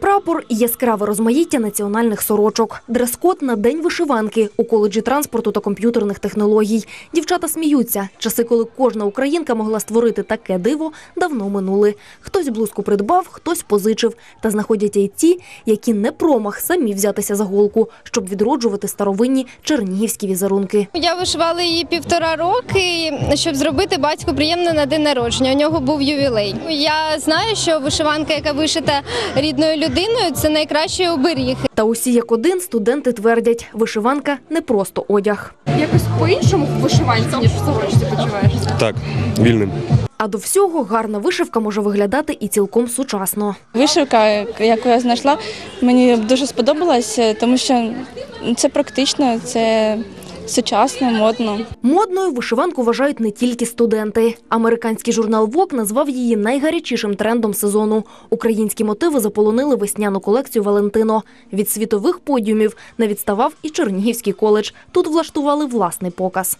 прапор і яскраве розмаїття національних сорочок. Дрес-код на день вишиванки у коледжі транспорту та комп'ютерних технологій. Дівчата сміються. Часи, коли кожна українка могла створити таке диво, давно минули. Хтось блузку придбав, хтось позичив. Та знаходяться й ті, які не промах самі взятися за голку, щоб відроджувати старовинні чернігівські візерунки. Я вишивала її півтора роки, щоб зробити батьку приємно на день народження. У нього був ювілей. Я знаю, що вишиванка, яка вишита рідною людиною, це найкращий оберіг. Та усі як один студенти твердять, вишиванка не просто одяг. якось по-іншому в вишиванці, ніж в сорочці почуваєшся? Так, вільним. А до всього гарна вишивка може виглядати і цілком сучасно. Вишивка, яку я знайшла, мені дуже сподобалася, тому що це практично, це сучасно, модно. Модною вишиванку вважають не тільки студенти. Американський журнал Vogue назвав її найгарячішим трендом сезону. Українські мотиви заполонили весняну колекцію Валентино. Від світових подіумів не відставав і Чернігівський коледж. Тут влаштували власний показ.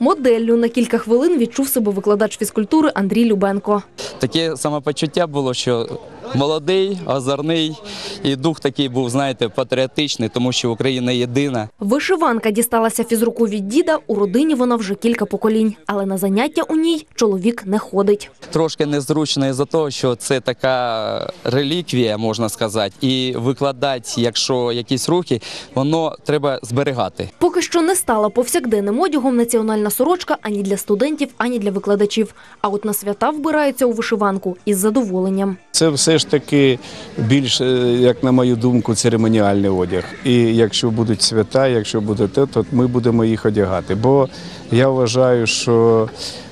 Моделлю на кілька хвилин відчув себе викладач фізкультури Андрій Любенко. Таке самопочуття було, що молодий, озорний, і дух такий був, знаєте, патріотичний, тому що Україна єдина. Вишиванка дісталася фізруку від діда. У родині вона вже кілька поколінь, але на заняття у ній чоловік не ходить. Трошки незручно із-за того, що це така реліквія, можна сказати, і викладати, якщо якісь рухи, воно треба зберігати. Поки що не стала повсякденним одягом національна сорочка ані для студентів, ані для викладачів. А от на свята вбираються у вишиванку із задоволенням. Це все ж таки більш, е, як на мою думку, церемоніальний одяг. І якщо будуть свята, якщо буде те, то ми будемо їх одягати. Бо я вважаю, що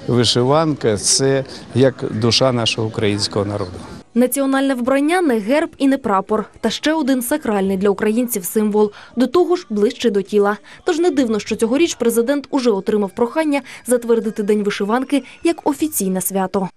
вишиванка це як душа нашого українського народу. Національне вбрання не герб і не прапор, та ще один сакральний для українців символ. До того ж, ближче до тіла. Тож не дивно, що цьогоріч президент уже отримав прохання затвердити день вишиванки як офіційне свято.